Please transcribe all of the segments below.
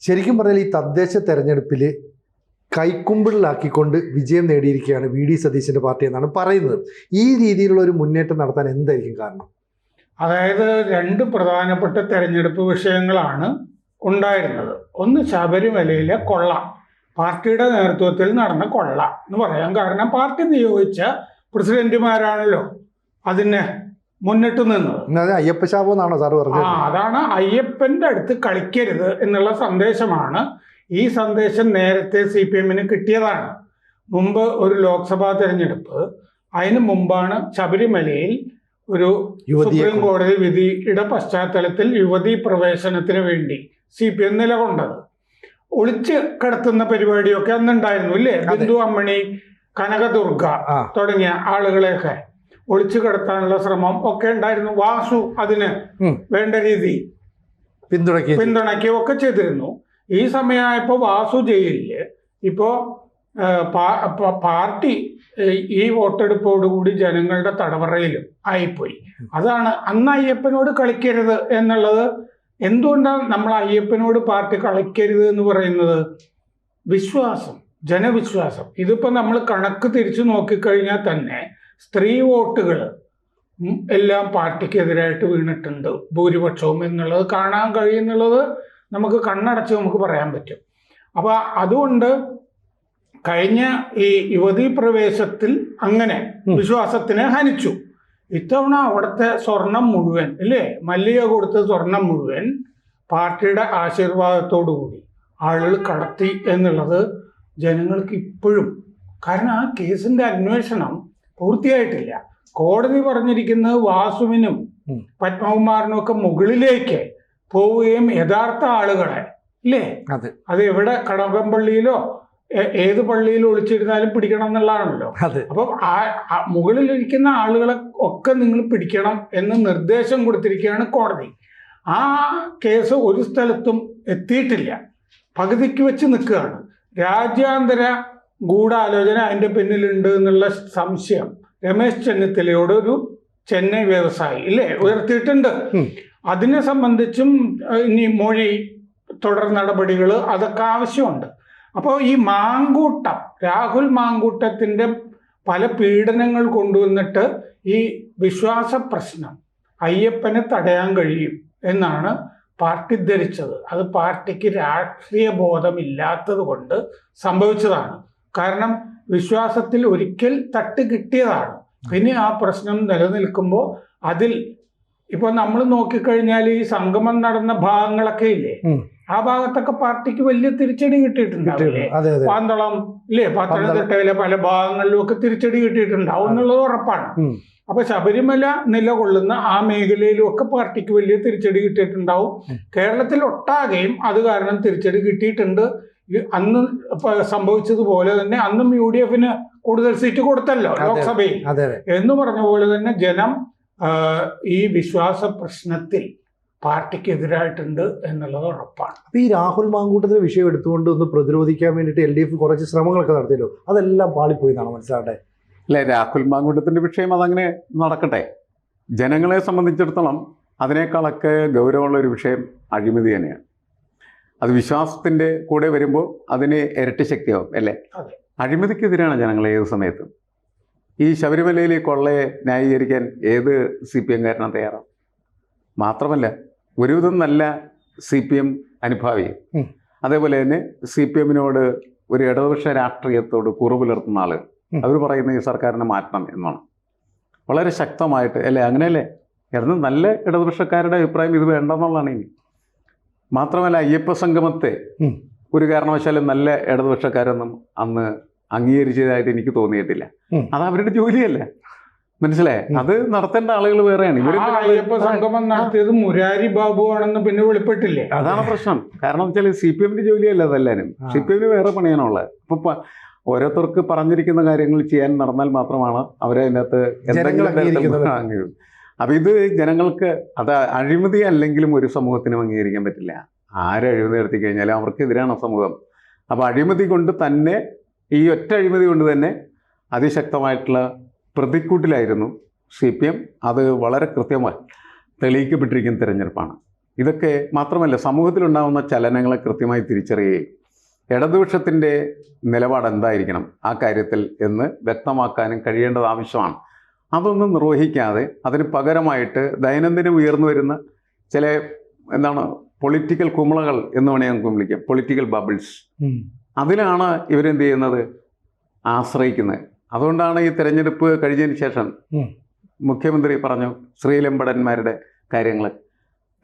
ശരിക്കും പറഞ്ഞാൽ ഈ തദ്ദേശ തെരഞ്ഞെടുപ്പിൽ കൈക്കുമ്പിളിലാക്കിക്കൊണ്ട് വിജയം നേടിയിരിക്കുകയാണ് വി ഡി സതീശന്റെ പാർട്ടി എന്നാണ് പറയുന്നത്. ഈ രീതിയിലുള്ള ഒരു മുന്നേറ്റം നടത്താൻ എന്തായിരിക്കും കാരണം? അതായത് രണ്ട് പ്രധാനപ്പെട്ട തെരഞ്ഞെടുപ്പ് വിഷയങ്ങളാണ് ഉണ്ടായിരുന്നത്. ഒന്ന് ശബരിമലയിലെ കൊള്ള. പാർട്ടിയുടെ നേതൃത്വത്തിൽ നടന്ന കൊള്ള എന്ന് പറയാൻ കാരണം പാർട്ടി നിയോഗിച്ച പ്രസിഡന്റുമാരാണല്ലോ. അതിന് മുന്നിട്ട് നിന്നു. അയ്യപ്പ ശാപം എന്നാണോ സാർ പറഞ്ഞത്? അതാണ് അയ്യപ്പന്റെ അടുത്ത് കളിക്കരുത് എന്നുള്ള സന്ദേശമാണ്. ഈ സന്ദേശം നേരത്തെ സി പി എമ്മിന് കിട്ടിയതാണ്. മുമ്പ് ഒരു ലോക്സഭാ തെരഞ്ഞെടുപ്പ്. അതിന് മുമ്പാണ് ശബരിമലയിൽ ഒരു സുപ്രീം കോടതി വിധിയുടെ പശ്ചാത്തലത്തിൽ യുവതീ പ്രവേശനത്തിന് വേണ്ടി സി പി എം നിലകൊണ്ടത്. ഒളിച്ച് കിടത്തുന്ന പരിപാടിയൊക്കെ അന്നുണ്ടായിരുന്നു ഇല്ലേ. ബിന്ദു അമ്മണി കനകദുർഗ തുടങ്ങിയ ആളുകളെയൊക്കെ. ഒളിച്ചു കിടത്താനുള്ള ശ്രമം ഒക്കെ ഉണ്ടായിരുന്നു. വാസു അതിന് വേണ്ട രീതി പിന്തുണക്കി. പിന്തുണയ്ക്കുകയും ഒക്കെ ചെയ്തിരുന്നു. ഈ സമയമായപ്പോൾ വാസു ജയിലിൽ. ഇപ്പോ പാർട്ടി ഈ വോട്ടെടുപ്പോടുകൂടി ജനങ്ങളുടെ തടവറയിലും ആയിപ്പോയി. അതാണ് അന്ന് അയ്യപ്പനോട് കളിക്കരുത് എന്നുള്ളത്. എന്തുകൊണ്ടാണ് നമ്മൾ അയ്യപ്പനോട് പാർട്ടി കളിക്കരുത് എന്ന് പറയുന്നത്? വിശ്വാസം ജനവിശ്വാസം. ഇതിപ്പോ നമ്മൾ കണക്ക് തിരിച്ചു നോക്കിക്കഴിഞ്ഞാൽ തന്നെ സ്ത്രീ വോട്ടുകൾ എല്ലാം പാർട്ടിക്കെതിരായിട്ട് വീണിട്ടുണ്ട്. ഭൂരിപക്ഷവും എന്നുള്ളത് കാണാൻ കഴിയുന്നുള്ളത് നമുക്ക് കണ്ണടച്ച് നമുക്ക് പറയാൻ പറ്റും. അപ്പോൾ അതുകൊണ്ട് കഴിഞ്ഞ ഈ യുവതി പ്രവേശത്തിൽ അങ്ങനെ വിശ്വാസത്തിന് ഹനിച്ചു. ഇത്തവണ അവിടുത്തെ സ്വർണം മുഴുവൻ ഇല്ലേ? മല്ലിക കൊടുത്ത സ്വർണം മുഴുവൻ പാർട്ടിയുടെ ആശീർവാദത്തോടു കൂടി ആളുകൾ കടത്തി എന്നുള്ളത് ജനങ്ങൾക്ക് ഇപ്പോഴും. കാരണം ആ കേസിന്റെ അന്വേഷണം പൂർത്തിയായിട്ടില്ല. കോടതി പറഞ്ഞിരിക്കുന്നത് വാസുവിനും. പത്മകുമാറിനും ഒക്കെ മുകളിലേക്ക് പോവുകയും യഥാർത്ഥ ആളുകളെ ഇല്ലേ? അത്. അത് എവിടെ കടകംപള്ളിയിലോ ഏത് പള്ളിയിൽ ഒളിച്ചിരുന്നാലും പിടിക്കണം എന്നുള്ളതാണല്ലോ. അപ്പം മുകളിലിരിക്കുന്ന ആളുകളെ ഒക്കെ നിങ്ങൾ പിടിക്കണം എന്ന് നിർദ്ദേശം കൊടുത്തിരിക്കുകയാണ് കോടതി. ആ കേസ് ഒരു സ്ഥലത്തും എത്തിയിട്ടില്ല. പകുതിക്ക് വെച്ച് നിൽക്കുകയാണ്. രാജ്യാന്തര ഗൂഢാലോചന അതിന്റെ പിന്നിലുണ്ട് എന്നുള്ള സംശയം. രമേശ് ചെന്നിത്തലയോട് ഒരു ചെന്നൈ വ്യവസായി ഇല്ലേ? ഉയർത്തിയിട്ടുണ്ട്. അതിനെ സംബന്ധിച്ചും ഇനി മൊഴി തുടർ നടപടികൾ അതൊക്കെ ആവശ്യമുണ്ട്. അപ്പോൾ ഈ മാങ്കൂട്ടം രാഹുൽ മാങ്കൂട്ടത്തിന്റെ പല പീഡനങ്ങൾ കൊണ്ടുവന്നിട്ട് ഈ വിശ്വാസ പ്രശ്നം അയ്യപ്പനെ തടയാൻ കഴിയും എന്നാണ് പാർട്ടി ധരിച്ചത്. അത് പാർട്ടിക്ക് രാഷ്ട്രീയ ബോധമില്ലാത്തത് കൊണ്ട് സംഭവിച്ചതാണ്. കാരണം വിശ്വാസത്തിൽ ഒരിക്കൽ തട്ട് കിട്ടിയതാണ്. പിന്നെ ആ പ്രശ്നം നിലനിൽക്കുമ്പോൾ അതിൽ ഇപ്പൊ നമ്മൾ നോക്കിക്കഴിഞ്ഞാൽ ഈ സംഗമം നടന്ന ഭാഗങ്ങളൊക്കെ ഇല്ലേ. ആ ഭാഗത്തൊക്കെ പാർട്ടിക്ക് വലിയ തിരിച്ചടി കിട്ടിയിട്ടുണ്ടാവില്ലേ കിട്ടിയിട്ടുണ്ട്. അതെ അതെ. പാന്തളം ഇല്ലേ? പത്തനംതിട്ടയിലെ പല ഭാഗങ്ങളിലും ഒക്കെ തിരിച്ചടി കിട്ടിയിട്ടുണ്ടാവും എന്നുള്ളത് ഉറപ്പാണ്. അപ്പൊ ശബരിമല നിലകൊള്ളുന്ന ആ മേഖലയിലും ഒക്കെ പാർട്ടിക്ക് വലിയ തിരിച്ചടി കിട്ടിയിട്ടുണ്ടാവും. കേരളത്തിൽ ഒട്ടാകെയും അത് കാരണം തിരിച്ചടി കിട്ടിയിട്ടുണ്ട്. അന്ന് സംഭവിച്ചതുപോലെ തന്നെ അന്നും യു ഡി എഫിന് കൂടുതൽ സീറ്റ് കൊടുത്തല്ലോ ലോക്സഭയിൽ. അതെ അതെ. എന്ന് പറഞ്ഞ പോലെ തന്നെ ജനം ഈ വിശ്വാസ പ്രശ്നത്തിൽ പാർട്ടിക്ക് എതിരായിട്ടുണ്ട് എന്നുള്ളത് ഉറപ്പാണ്. അപ്പൊ ഈ രാഹുൽ മാങ്കൂട്ടത്തിന്റെ വിഷയം എടുത്തുകൊണ്ട് ഒന്ന് പ്രതിരോധിക്കാൻ വേണ്ടിയിട്ട് എൽ ഡി എഫ് കുറച്ച് ശ്രമങ്ങളൊക്കെ നടത്തിയല്ലോ. അതെല്ലാം പാളിപ്പോയി എന്നാണ് മനസ്സിലാട്ടെ അല്ലെ രാഹുൽ മാങ്കൂട്ടത്തിന്റെ വിഷയം അതങ്ങനെ നടക്കട്ടെ. ജനങ്ങളെ സംബന്ധിച്ചിടത്തോളം അതിനേക്കാളൊക്കെ ഗൗരവമുള്ള ഒരു വിഷയം അഴിമതി തന്നെയാണ്. അത് വിശ്വാസത്തിന്റെ കൂടെ വരുമ്പോൾ അതിന് ഇരട്ടി ശക്തിയാവും അല്ലേ. അഴിമതിക്കെതിരാണ് ജനങ്ങൾ ഏത് സമയത്തും. ഈ ശബരിമലയിലെ കൊള്ളയെ ന്യായീകരിക്കാൻ ഏത് സി പി എംകാരനും തയ്യാറാണ്? മാത്രമല്ല ഒരുവിധം നല്ല സി പി എം അനുഭാവിയും. അതേപോലെ തന്നെ സി പി എമ്മിനോട് ഒരു ഇടതുപക്ഷ രാഷ്ട്രീയത്തോട് കുറവ് പുലർത്തുന്ന ആളുകൾ. അവർ പറയുന്ന ഈ സർക്കാരിനെ മാറ്റണം എന്നാണ്. വളരെ ശക്തമായിട്ട് അല്ലേ? അങ്ങനെയല്ലേ? കാരണം നല്ല ഇടതുപക്ഷക്കാരുടെ അഭിപ്രായം ഇത് വേണ്ടെന്നുള്ളതാണ് ഇനി. മാത്രമല്ല അയ്യപ്പ സംഗമത്തെ ഒരു കാരണവശാലും നല്ല ഇടതുപക്ഷക്കാരൊന്നും അന്ന് അംഗീകരിച്ചതായിട്ട് എനിക്ക് തോന്നിയിട്ടില്ല. അത് അവരുടെ ജോലിയല്ല. മനസ്സിലായേ? അത് നടത്തേണ്ട ആളുകൾ വേറെയാണ്. അയ്യപ്പ സംഗമം നടത്തിയത് മുരാരി ബാബു ആണെന്ന് പിന്നെ വെളിപ്പെട്ടില്ലേ? അതാണ് പ്രശ്നം. കാരണം വെച്ചാൽ സി പി എമ്മിന്റെ ജോലിയല്ല അതെല്ലാവരും സി പി എമ്മിന് വേറെ പണിയാനുള്ളത് അപ്പൊ ഓരോരുത്തർക്ക് പറഞ്ഞിരിക്കുന്ന കാര്യങ്ങൾ ചെയ്യാൻ നടന്നാൽ മാത്രമാണ് അവരെ അതിനകത്ത് ജനങ്ങൾ അംഗീകരിക്കുന്നത്. അംഗീകരിക്കും അപ്പൊ ഇത് ജനങ്ങൾക്ക് അത് അഴിമതി അല്ലെങ്കിലും ഒരു സമൂഹത്തിനും അംഗീകരിക്കാൻ പറ്റില്ല. ആര് അഴിമതി നടത്തി കഴിഞ്ഞാലും അവർക്കെതിരാണ് സമൂഹം. അപ്പോൾ അഴിമതി കൊണ്ട് തന്നെ ഈ ഒറ്റ അഴിമതി കൊണ്ട് തന്നെ അതിശക്തമായിട്ടുള്ള പ്രതിക്കൂട്ടിലായിരുന്നു സി പി എം അത് വളരെ കൃത്യമായി തെളിയിക്കപ്പെട്ടിരിക്കുന്ന തിരഞ്ഞെടുപ്പാണ്. ഇതൊക്കെ മാത്രമല്ല സമൂഹത്തിലുണ്ടാകുന്ന ചലനങ്ങളെ കൃത്യമായി തിരിച്ചറിയുകയും ഇടതുപക്ഷത്തിന്റെ നിലപാട് എന്തായിരിക്കണം ആ കാര്യത്തിൽ എന്ന് വ്യക്തമാക്കാനും കഴിയേണ്ടത് ആവശ്യമാണ്. അതൊന്നും നിർവഹിക്കാതെ അതിന് പകരമായിട്ട് ദൈനംദിനം ഉയർന്നു വരുന്ന ചില എന്താണ് പൊളിറ്റിക്കൽ കുമിളകൾ എന്ന് വേണമെങ്കിൽ നമുക്ക് വിളിക്കാം. Political bubbles. അതിലാണ് ഇവരെന്ത് ചെയ്യുന്നത്? ആശ്രയിക്കുന്നത്. അതുകൊണ്ടാണ് ഈ തെരഞ്ഞെടുപ്പ് കഴിഞ്ഞതിന് ശേഷം മുഖ്യമന്ത്രി പറഞ്ഞു ശ്രീലമ്പടന്മാരുടെ കാര്യങ്ങൾ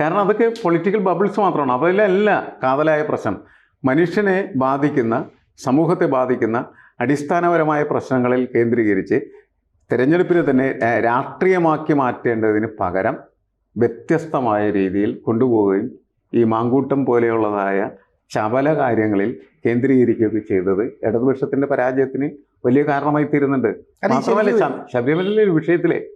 കാരണം അതൊക്കെ പൊളിറ്റിക്കൽ ബബിൾസ് മാത്രമാണ്. അതിലല്ല കാതലായ പ്രശ്നം. മനുഷ്യനെ ബാധിക്കുന്ന സമൂഹത്തെ ബാധിക്കുന്ന അടിസ്ഥാനപരമായ പ്രശ്നങ്ങളിൽ കേന്ദ്രീകരിച്ച് തിരഞ്ഞെടുപ്പിനെ തന്നെ രാഷ്ട്രീയമാക്കി മാറ്റേണ്ടതിന് പകരം വ്യത്യസ്തമായ രീതിയിൽ കൊണ്ടുപോവുകയും ഈ മാങ്കൂട്ടം പോലെയുള്ളതായ ചപല കാര്യങ്ങളിൽ കേന്ദ്രീകരിക്കുകയൊക്കെ ചെയ്തത് ഇടതുപക്ഷത്തിന്റെ പരാജയത്തിന് വലിയ കാരണമായി തീരുന്നുണ്ട്. മാത്രമല്ല ശബരിമല വിഷയത്തിലെ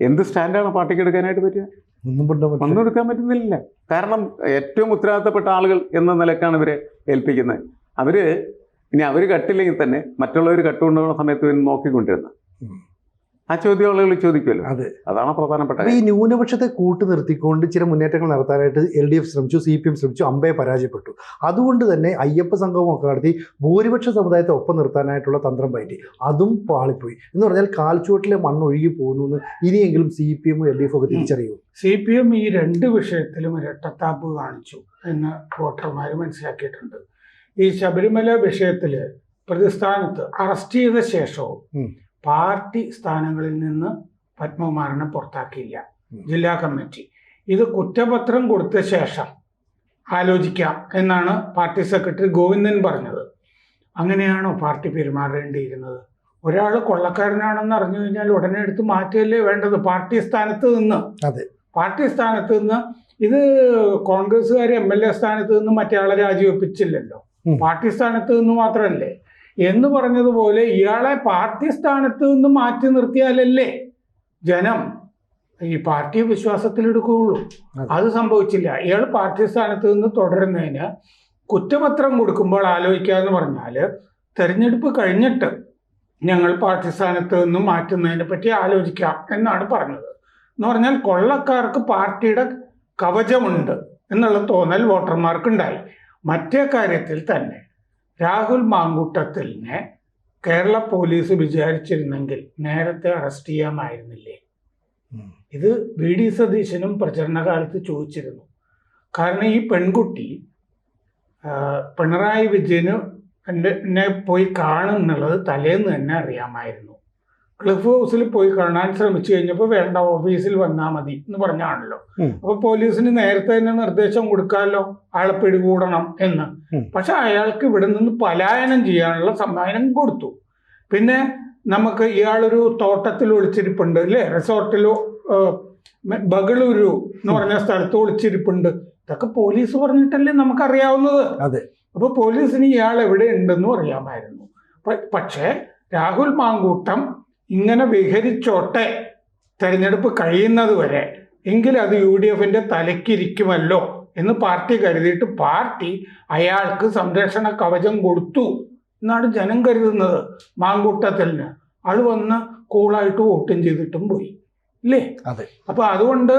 എന്ത് സ്റ്റാൻഡാണ് പാർട്ടിക്ക് എടുക്കാനായിട്ട് പറ്റുക? ഒന്നും. എടുക്കാൻ പറ്റുന്നില്ല. കാരണം ഏറ്റവും ഉത്തരവാദിത്തപ്പെട്ട ആളുകൾ എന്ന നിലക്കാണ് ഇവരെ ഏൽപ്പിക്കുന്നത്. അവർ ഇനി അവർ കട്ടില്ലെങ്കിൽ തന്നെ മറ്റുള്ളവർ കട്ടുകൊണ്ടുപോകുന്ന സമയത്ത് നോക്കിക്കൊണ്ടിരുന്നത്. ആ ചോദ്യം ആളുകൾ ചോദിക്കുമല്ലോ. അതെ. അതാണ് പ്രധാനപ്പെട്ട ഈ ന്യൂനപക്ഷത്തെ കൂട്ടു നിർത്തിക്കൊണ്ട് ചില മുന്നേറ്റങ്ങൾ നടത്താനായിട്ട് എൽ ഡി എഫ് ശ്രമിച്ചു സി പി എം ശ്രമിച്ചു അമ്പയെ പരാജയപ്പെട്ടു. അതുകൊണ്ട് തന്നെ അയ്യപ്പ സംഗമമൊക്കെ നടത്തി ഭൂരിപക്ഷ സമുദായത്തെ ഒപ്പം നിർത്താനായിട്ടുള്ള തന്ത്രം പറ്റി അതും പാളിപ്പോയി. എന്ന് പറഞ്ഞാൽ കാൽച്ചുവട്ടിലെ മണ്ണ് ഒഴുകി പോകുന്നു എന്ന് ഇനിയെങ്കിലും സി പി എമ്മും എൽ ഡി എഫ് ഒക്കെ തിരിച്ചറിയൂ സി പി എം ഈ രണ്ട് വിഷയത്തിലും ഇരട്ടത്താപ്പ് കാണിച്ചു എന്ന് വോട്ടർമാർ മനസ്സിലാക്കിയിട്ടുണ്ട്. ഈ ശബരിമല വിഷയത്തിൽ പ്രതിസ്ഥാനത്ത് അറസ്റ്റ് ചെയ്ത ശേഷവും. പാർട്ടി സ്ഥാനങ്ങളിൽ നിന്ന് പത്മകുമാറിനെ പുറത്താക്കിയില്ല. ജില്ലാ കമ്മിറ്റി. ഇത് കുറ്റപത്രം കൊടുത്ത ശേഷം ആലോചിക്കാം എന്നാണ് പാർട്ടി സെക്രട്ടറി ഗോവിന്ദൻ പറഞ്ഞത്. അങ്ങനെയാണോ പാർട്ടി പെരുമാറേണ്ടിയിരുന്നത്? ഒരാൾ കൊള്ളക്കാരനാണെന്ന് അറിഞ്ഞു കഴിഞ്ഞാൽ ഉടനെ എടുത്ത് മാറ്റുകയല്ലേ വേണ്ടത് പാർട്ടി സ്ഥാനത്ത് നിന്ന്? അതെ. പാർട്ടി സ്ഥാനത്ത് നിന്ന് ഇത് കോൺഗ്രസ്സുകാർ എം എൽ എ സ്ഥാനത്ത് നിന്ന് മറ്റേ ആളെ രാജിവെപ്പിച്ചില്ലല്ലോ. പാർട്ടി സ്ഥാനത്ത് നിന്ന് മാത്രമല്ലേ എന്ന് പറഞ്ഞതുപോലെ ഇയാളെ പാർട്ടി സ്ഥാനത്ത് നിന്ന് മാറ്റി നിർത്തിയാലല്ലേ ജനം ഈ പാർട്ടി വിശ്വാസത്തിലെടുക്കുകയുള്ളൂ അതെ. സംഭവിച്ചില്ല. ഇയാൾ പാർട്ടി സ്ഥാനത്ത് നിന്ന് തുടരുന്നതിന് കുറ്റപത്രം കൊടുക്കുമ്പോൾ ആലോചിക്കുക എന്ന് പറഞ്ഞാൽ തെരഞ്ഞെടുപ്പ് കഴിഞ്ഞിട്ട് ഞങ്ങൾ പാർട്ടി സ്ഥാനത്ത് നിന്ന് മാറ്റുന്നതിനെ പറ്റി ആലോചിക്കാം എന്നാണ് പറഞ്ഞത്. എന്ന് പറഞ്ഞാൽ കൊള്ളക്കാർക്ക് പാർട്ടിയുടെ കവചമുണ്ട് എന്നുള്ള തോന്നൽ വോട്ടർമാർക്കുണ്ടായി. മറ്റേ കാര്യത്തിൽ തന്നെ രാഹുൽ മാങ്കൂട്ടത്തിലിനെ കേരള പോലീസ് വിചാരിച്ചിരുന്നെങ്കിൽ നേരത്തെ അറസ്റ്റ് ചെയ്യാമായിരുന്നില്ലേ? ഇത് വി ഡി സതീശനും പ്രചരണകാലത്ത് ചോദിച്ചിരുന്നു. കാരണം ഈ പെൺകുട്ടി പിണറായി വിജയന് എന്നെ പോയി കാണുന്നുള്ളത് തലേന്ന് തന്നെ അറിയാമായിരുന്നു. ക്ലിഫ് ഹൗസിൽ പോയി കാണാൻ ശ്രമിച്ചു കഴിഞ്ഞപ്പോൾ വേണ്ട ഓഫീസിൽ വന്നാൽ മതി എന്ന് പറഞ്ഞാണല്ലോ. അപ്പോൾ അപ്പൊ പോലീസിന് നേരത്തെ തന്നെ നിർദ്ദേശം കൊടുക്കാമല്ലോ. ആളെ പിടികൂടണം എന്ന്. പക്ഷെ അയാൾക്ക് ഇവിടെ നിന്ന് പലായനം ചെയ്യാനുള്ള സമ്മാനം കൊടുത്തു. പിന്നെ നമുക്ക് ഇയാളൊരു തോട്ടത്തിൽ ഒളിച്ചിരിപ്പുണ്ട് അല്ലേ? റിസോർട്ടിലോ ബഗളൂരു എന്ന് പറഞ്ഞ സ്ഥലത്ത് ഒളിച്ചിരിപ്പുണ്ട്. ഇതൊക്കെ പോലീസ് പറഞ്ഞിട്ടല്ലേ നമുക്കറിയാവുന്നത്? അതെ. അപ്പൊ പോലീസിന് ഇയാൾ എവിടെ ഉണ്ടെന്നും അറിയാമായിരുന്നു. പക്ഷേ രാഹുൽ മാങ്കൂട്ടം ഇങ്ങനെ വിഹരിച്ചോട്ടെ തെരഞ്ഞെടുപ്പ് കഴിയുന്നത് വരെ എങ്കിൽ അത് യു ഡി എഫിന്റെ തലയ്ക്കിരിക്കുമല്ലോ എന്ന് പാർട്ടി കരുതിയിട്ട് പാർട്ടി അയാൾക്ക് സംരക്ഷണ കവചം കൊടുത്തു എന്നാണ് ജനം കരുതുന്നത് മാങ്കൂട്ടത്തിന് ആൾ വന്ന് കൂളായിട്ട് വോട്ടും ചെയ്തിട്ടും പോയി. ഇല്ലേ? അതെ. അപ്പൊ അതുകൊണ്ട്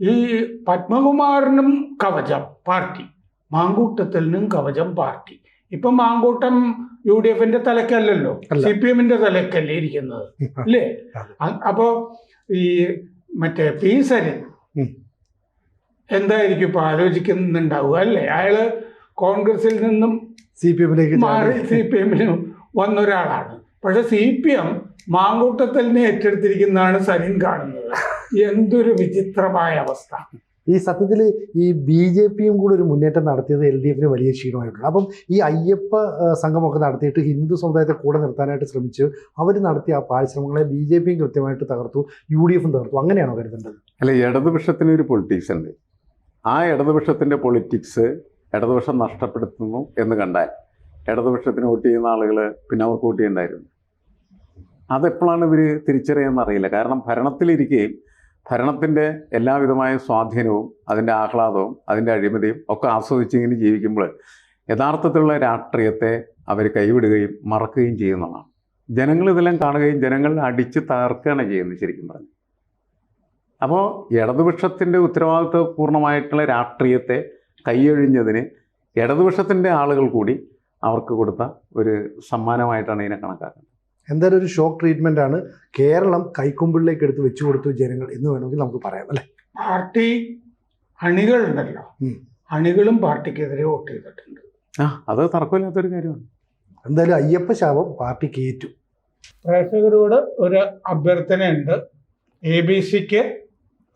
ഈ പത്മകുമാറിനും കവചം പാർട്ടി മാങ്കൂട്ടത്തിനും കവചം പാർട്ടി. ഇപ്പൊ മാങ്കൂട്ടം യു ഡി എഫിന്റെ തലക്കല്ലല്ലോ. അല്ല. സി പി എമ്മിന്റെ തലക്കല്ലേ ഇരിക്കുന്നത്. അല്ലേ അപ്പോ ഈ മറ്റേ പി സരിൻ. എന്തായിരിക്കും ഇപ്പൊ ആലോചിക്കുന്നുണ്ടാവുക അല്ലേ? അയാൾ കോൺഗ്രസിൽ നിന്നും സി പി എമ്മിലേക്ക് മാറി സി പി എമ്മിന് വന്നൊരാളാണ്. പക്ഷെ സി പി എം മാങ്കൂട്ടത്തലിനെ ഏറ്റെടുത്തിരിക്കുന്നതാണ് സരിൻ കാണുന്നത്. എന്തൊരു വിചിത്രമായ അവസ്ഥ. ഈ സത്യത്തിൽ ഈ ബി ജെ പിയും കൂടെ ഒരു മുന്നേറ്റം നടത്തിയത് എൽ ഡി എഫിന് വലിയ ക്ഷീണമായിട്ടുണ്ട്. അപ്പം ഈ അയ്യപ്പ സംഘമൊക്കെ നടത്തിയിട്ട് ഹിന്ദു സമുദായത്തെ കൂടെ നിർത്താനായിട്ട് ശ്രമിച്ചു. അവർ നടത്തിയ ആ പാഴ്ശ്രമങ്ങളെ ബി ജെ പിയും കൃത്യമായിട്ട് തകർത്തു യു ഡി എഫും തകർത്തു. അങ്ങനെയാണോ കരുതേണ്ടത്? അല്ല ഇടതുപക്ഷത്തിന് ഒരു പൊളിറ്റിക്സ് ഉണ്ട്. ആ ഇടതുപക്ഷത്തിന്റെ പൊളിറ്റിക്സ് ഇടതുപക്ഷം നഷ്ടപ്പെടുത്തുന്നു എന്ന് കണ്ടാൽ ഇടതുപക്ഷത്തിന് വോട്ട് ചെയ്യുന്ന ആളുകൾ പിന്നെ അവർക്ക് വോട്ട് ചെയ്യണ്ടായിരുന്നു അതെപ്പോഴാണ് ഇവർ തിരിച്ചറിയാമെന്ന് അറിയില്ല. കാരണം ഭരണത്തിലിരിക്കുകയും ഭരണത്തിന്റെ എല്ലാവിധമായ സ്വാധീനവും അതിന്റെ ആഹ്ലാദവും അതിന്റെ അഴിമതിയും ഒക്കെ ആസ്വദിച്ചിങ്ങനെ ജീവിക്കുമ്പോൾ യഥാർത്ഥത്തിലുള്ള രാഷ്ട്രീയത്തെ അവർ കൈവിടുകയും മറക്കുകയും ചെയ്യുന്നതാണ്. ജനങ്ങൾ ഇതെല്ലാം കാണുകയും ജനങ്ങൾ അടിച്ച് തകർക്കുകയാണ് ചെയ്യുന്നത് ശരിക്കും പറഞ്ഞു അപ്പോൾ ഇടതുപക്ഷത്തിന്റെ ഉത്തരവാദിത്വ പൂർണമായിട്ടുള്ള രാഷ്ട്രീയത്തെ കൈയൊഴിഞ്ഞതിന് ഇടതുപക്ഷത്തിന്റെ ആളുകൾ കൂടി അവർക്ക് കൊടുത്ത ഒരു സമ്മാനമായിട്ടാണ് ഇതിനെ കണക്കാക്കുന്നത്. എന്തായാലും ഒരു ഷോക്ക് ട്രീറ്റ്മെന്റ് ആണ്. കേരളം കൈക്കുമ്പിളിലേക്ക് എടുത്ത് വെച്ചു കൊടുത്തു ജനങ്ങൾ എന്ന് വേണമെങ്കിൽ നമുക്ക് പറയാം അല്ലേ? പാർട്ടി അണികൾ ഉണ്ടല്ലോ. അണികളും പാർട്ടിക്കെതിരെ വോട്ട് ചെയ്തിട്ടുണ്ട്. ആ അത് തർക്കമില്ലാത്തൊരു കാര്യമാണ്. എന്തായാലും അയ്യപ്പ ശാപം പാർട്ടി കേറ്റു പ്രേക്ഷകരോട് ഒരു അഭ്യർത്ഥനയുണ്ട്. എ ബി സിക്ക്